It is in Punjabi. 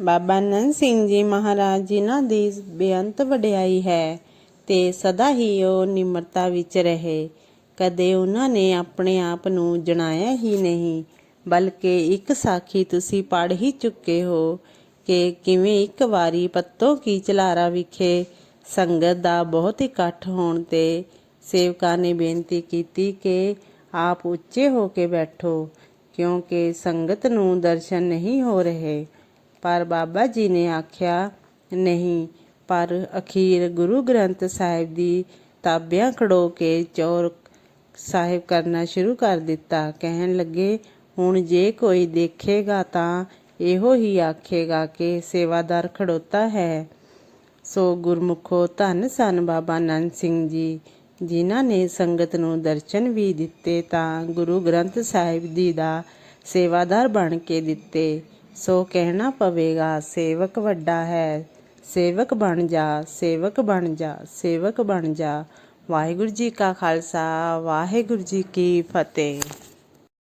ਬਾਬਾ ਨੰਦ ਸਿੰਘ ਜੀ ਮਹਾਰਾਜ ਜਿਨ੍ਹਾਂ ਦੀ ਬੇਅੰਤ ਵਡਿਆਈ ਹੈ ਤੇ ਸਦਾ ਹੀ ਉਹ ਨਿਮਰਤਾ ਵਿੱਚ ਰਹੇ। ਕਦੇ ਉਹਨਾਂ ਨੇ ਆਪਣੇ ਆਪ ਨੂੰ ਜਣਾਇਆ ਹੀ ਨਹੀਂ, ਬਲਕਿ ਇੱਕ ਸਾਖੀ ਤੁਸੀਂ ਪੜ੍ਹ ਹੀ ਚੁੱਕੇ ਹੋ ਕਿ ਕਿਵੇਂ ਇੱਕ ਵਾਰੀ ਪੱਤੋਂ ਕੀ ਚਲਾਰਾ ਵਿਖੇ ਸੰਗਤ ਦਾ ਬਹੁਤ ਇਕੱਠ ਹੋਣ ਤੇ ਸੇਵਕਾਂ ਨੇ ਬੇਨਤੀ ਕੀਤੀ ਕਿ ਆਪ ਉੱਚੇ ਹੋ ਕੇ ਬੈਠੋ, ਕਿਉਂਕਿ ਸੰਗਤ ਨੂੰ ਦਰਸ਼ਨ ਨਹੀਂ ਹੋ ਰਹੇ। ਪਰ ਬਾਬਾ ਜੀ ਨੇ ਆਖਿਆ, ਨਹੀਂ, ਪਰ ਅਖੀਰ ਗੁਰੂ ਗ੍ਰੰਥ ਸਾਹਿਬ ਦੀ ਤਾਬਿਆਂ ਖੜੋ ਕੇ ਚੋਰ ਸਾਹਿਬ ਕਰਨਾ ਸ਼ੁਰੂ ਕਰ ਦਿੱਤਾ। ਕਹਿਣ ਲੱਗੇ, ਹੁਣ ਜੇ ਕੋਈ ਦੇਖੇਗਾ ਤਾਂ ਇਹੋ ਹੀ ਆਖੇਗਾ ਕਿ ਸੇਵਾਦਾਰ ਖੜੋਤਾ ਹੈ। ਸੋ ਗੁਰਮੁਖੋ ਧੰਨ ਸਨ ਬਾਬਾ ਨੰਦ ਸਿੰਘ ਜੀ, ਜਿਨ੍ਹਾਂ ਨੇ ਸੰਗਤ ਨੂੰ ਦਰਸ਼ਨ ਵੀ ਦਿੱਤੇ ਤਾਂ ਗੁਰੂ ਗ੍ਰੰਥ ਸਾਹਿਬ ਜੀ ਦਾ ਸੇਵਾਦਾਰ ਬਣ ਕੇ ਦਿੱਤੇ। ਸੋ ਕਹਿਣਾ ਪਵੇਗਾ, ਸੇਵਕ ਵੱਡਾ ਹੈ। ਸੇਵਕ ਬਣ ਜਾ, ਸੇਵਕ ਬਣ ਜਾ, ਸੇਵਕ ਬਣ ਜਾ। ਵਾਹਿਗੁਰੂ ਜੀ ਕਾ ਖਾਲਸਾ, ਵਾਹਿਗੁਰੂ ਜੀ ਕੀ ਫਤਿਹ।